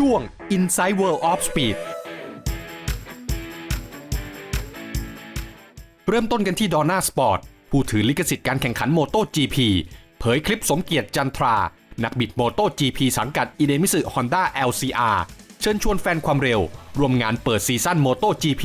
ช่วง Inside World of Speed เริ่มต้นกันที่ดอน่าสปอร์ตผู้ถือลิขสิทธิ์การแข่งขันโมโต GP เผยคลิปสมเกียรติจันทรา นักบิดโมโต GP สังกัดอิเดมิสึฮอนด้า LCR เชิญชวนแฟนความเร็วร่วมงานเปิดซีซั่นโมโต GP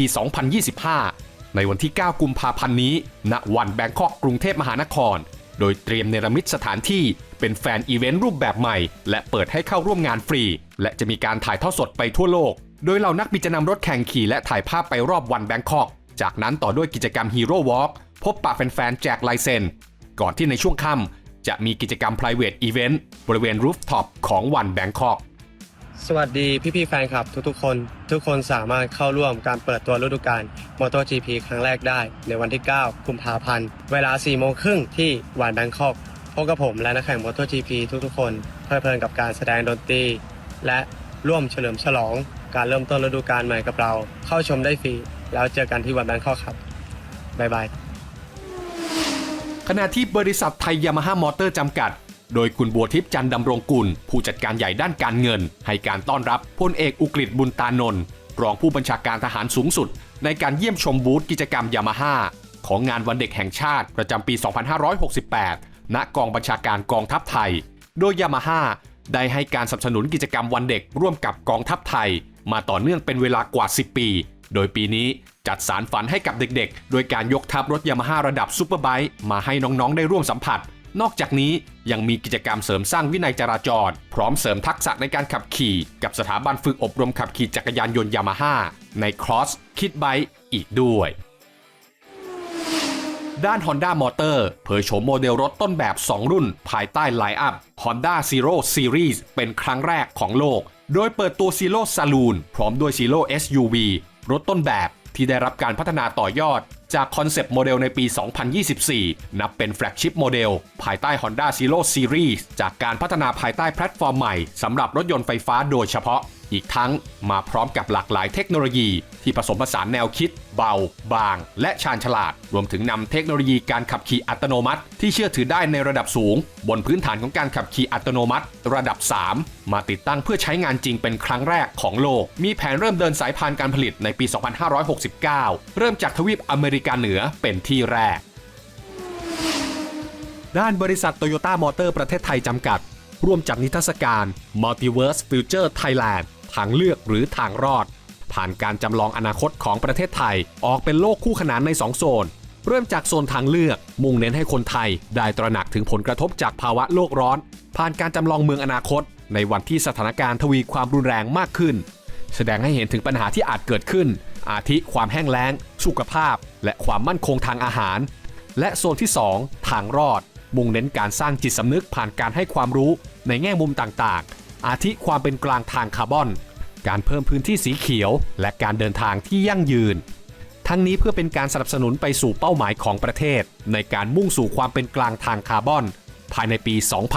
2025 ในวันที่ 9 กุมภาพันธ์นี้ ณ วันแบงคอกกรุงเทพมหานคร โดยเตรียมเนรมิตสถานที่เป็นแฟนอีเวนต์รูปแบบใหม่ และเปิดให้เข้าร่วมงานฟรี และจะมีการถ่ายทอดสดไปทั่วโลก โดยเหล่านักบินจะนำรถแข่งขี่และถ่ายภาพไปรอบวันแบงคอก จากนั้นต่อด้วยกิจกรรมฮีโร่วอล์กพบปะแฟนๆแจกลายเซ็นก่อนที่ในช่วงค่ำจะมีกิจกรรม private event บริเวณรูฟท็อปของวันแบงคอก สวัสดีพี่ๆแฟนคลับทุกๆ คน ทุกคนสามารถเข้าร่วมการเปิดตัวฤดูกาล MotoGP ครั้งแรกได้ ในวันที่ 9 กุมภาพันธ์ เวลา 4 โมงครึ่งที่วานแบงคอกพบกับผมและนักแข่ง MotoGP ทุกๆ คน เพลิดเพลินกับการแสดงดนตรี และร่วมเฉลิมฉลอง การเริ่มต้นฤดูกาลใหม่กับเรา เข้าชมได้ฟรี แล้วเจอกันที่วันแบงคอกครับบ๊ายบายขณะที่บริษัทไทยยามาฮ่ามอเตอร์จำกัด โดยคุณบัวทิพย์จันดำรงกุล ผู้จัดการใหญ่ด้านการเงิน ให้การต้อนรับพลเอกอุกฤษบุญตานนท์รองผู้บัญชาการทหารสูงสุด ในการเยี่ยมชมบูธกิจกรรมยามาฮ่าของงานวันเด็กแห่งชาติประจำปี 2568 ณ กองบัญชาการกองทัพไทย โดยยามาฮ่าได้ให้การสนับสนุนกิจกรรมวันเด็กร่วมกับกองทัพไทย มาต่อเนื่องเป็นเวลากว่า 10 ปี โดยปีนี้จัดสารฝันให้กับเด็กๆ โดยการยกทัพรถยามาฮ่าระดับซูเปอร์ไบค์มาให้น้องๆ ได้ร่วมสัมผัส นอกจากนี้ยังมีกิจกรรมเสริมสร้างวินัยจราจร พร้อมเสริมทักษะในการขับขี่ กับสถาบันฝึกอบรมขับขี่จักรยานยนต์ยามาฮ่าในครอสคิดไบอีกด้วย ด้าน Honda Motor เผยโฉมโมเดลรถต้นแบบ 2 รุ่น ภายใต้ไลน์อัพ Honda Zero Series เป็นครั้งแรกของโลก โดยเปิดตัว Zero Saloon พร้อมด้วย Zero SUV รถต้นแบบที่ได้รับการพัฒนาต่อยอด จากคอนเซปต์โมเดลในปี 2024 นับเป็นแฟลกชิพโมเดลภายใต้ Honda Zero Series จากการพัฒนาภายใต้แพลตฟอร์มใหม่สำหรับรถยนต์ไฟฟ้าโดยเฉพาะ อีกทั้งมาพร้อมกับหลากหลายเทคโนโลยี ที่ผสมผสานแนวคิด เบา บาง และชาญฉลาด รวมถึงนำเทคโนโลยีการขับขี่อัตโนมัติ ที่เชื่อถือได้ในระดับสูง บนพื้นฐานของการขับขี่อัตโนมัติ ระดับ 3 มาติดตั้งเพื่อใช้งานจริงเป็นครั้งแรกของโลก มีแผนเริ่มเดินสายพานการผลิตในปี 2569 เริ่มจากทวีปอเมริกาเหนือเป็นที่แรก ด้านบริษัทโตโยต้ามอเตอร์ประเทศไทยจำกัด ร่วมจัดนิทรรศการ Multiverse Future Thailand ทางเลือกหรือทางรอด ผ่านการจำลองอนาคตของประเทศไทยออกเป็นโลกคู่ขนานใน 2 โซน เริ่มจากโซนทางเลือก มุ่งเน้นให้คนไทย ได้ตระหนักถึงผลกระทบจากภาวะโลกร้อน ผ่านการจำลองเมืองอนาคต ในวันที่สถานการณ์ทวีความรุนแรงมากขึ้น แสดงให้เห็นถึงปัญหาที่อาจเกิดขึ้น อาทิความแห้งแล้ง สุขภาพ และความมั่นคงทางอาหาร และโซนที่ 2 ทางรอด มุ่งเน้นการสร้างจิตสำนึกผ่านการให้ความรู้ในแง่มุมต่างๆ อาทิความเป็นกลางทางคาร์บอน การเพิ่มพื้นที่สีเขียว และการเดินทางที่ยั่งยืน ทั้งนี้เพื่อเป็นการสนับสนุนไปสู่เป้าหมายของประเทศ ในการมุ่งสู่ความเป็นกลางทางคาร์บอน ภายในปี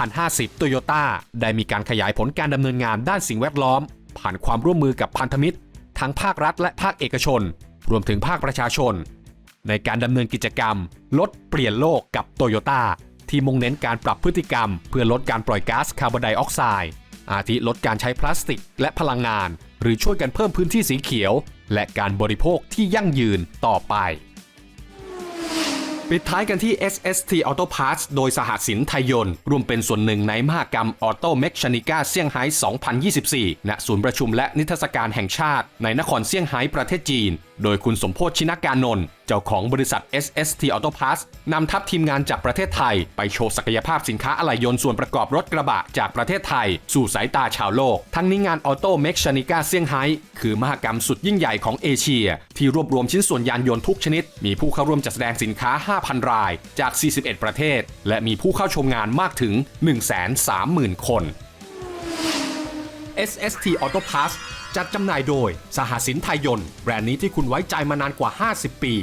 2050โตโยต้าได้มีการขยายผลการดำเนินงานด้านสิ่งแวดล้อม ผ่านความร่วมมือกับพันธมิตร ทั้งภาครัฐและภาคเอกชน รวมถึงภาคประชาชน ในการดำเนินกิจกรรม ลดเปลี่ยนโลกกับโตโยต้าที่มุ่งเน้นการปรับพฤติกรรม เพื่อลดการปล่อยก๊าซคาร์บอนไดออกไซด์ อาทิลดการใช้พลาสติกและพลังงาน หรือช่วยกันเพิ่มพื้นที่สีเขียว และการบริโภคที่ยั่งยืนต่อไป ปิดท้ายกันที่ SST Auto Parts โดยสหสินไทยยนต์ร่วมเป็นส่วนหนึ่งในมหกรรม Auto Mechanica เซี่ยงไฮ้2024 ณ ศูนย์ประชุมและนิทรรศการแห่งชาติในนครเซี่ยงไฮ้ประเทศจีน โดยคุณสมโพธชินการนนท์เจ้าของบริษัท SST Auto Parts นำทัพทีมงานจากประเทศไทย ไปโชว์ศักยภาพสินค้าอะไหล่ยนต์ส่วนประกอบรถกระบะจากประเทศไทย สู่สายตาชาวโลก ทั้งนี้งาน Auto Mechanica เซี่ยงไฮ้คือมหกรรมสุดยิ่งใหญ่ของเอเชีย ที่รวบรวมชิ้นส่วนยานยนต์ทุกชนิด มีผู้เข้าร่วมจัดแสดงสินค้า 5,000 ราย จาก 41 ประเทศ และมีผู้เข้าชมงานมากถึง 130,000 คน SST Auto Pass จัดจำหน่ายโดยสหสินไทยยนต์แบรนด์นี้ที่คุณไว้ใจมานานกว่า 50 ปี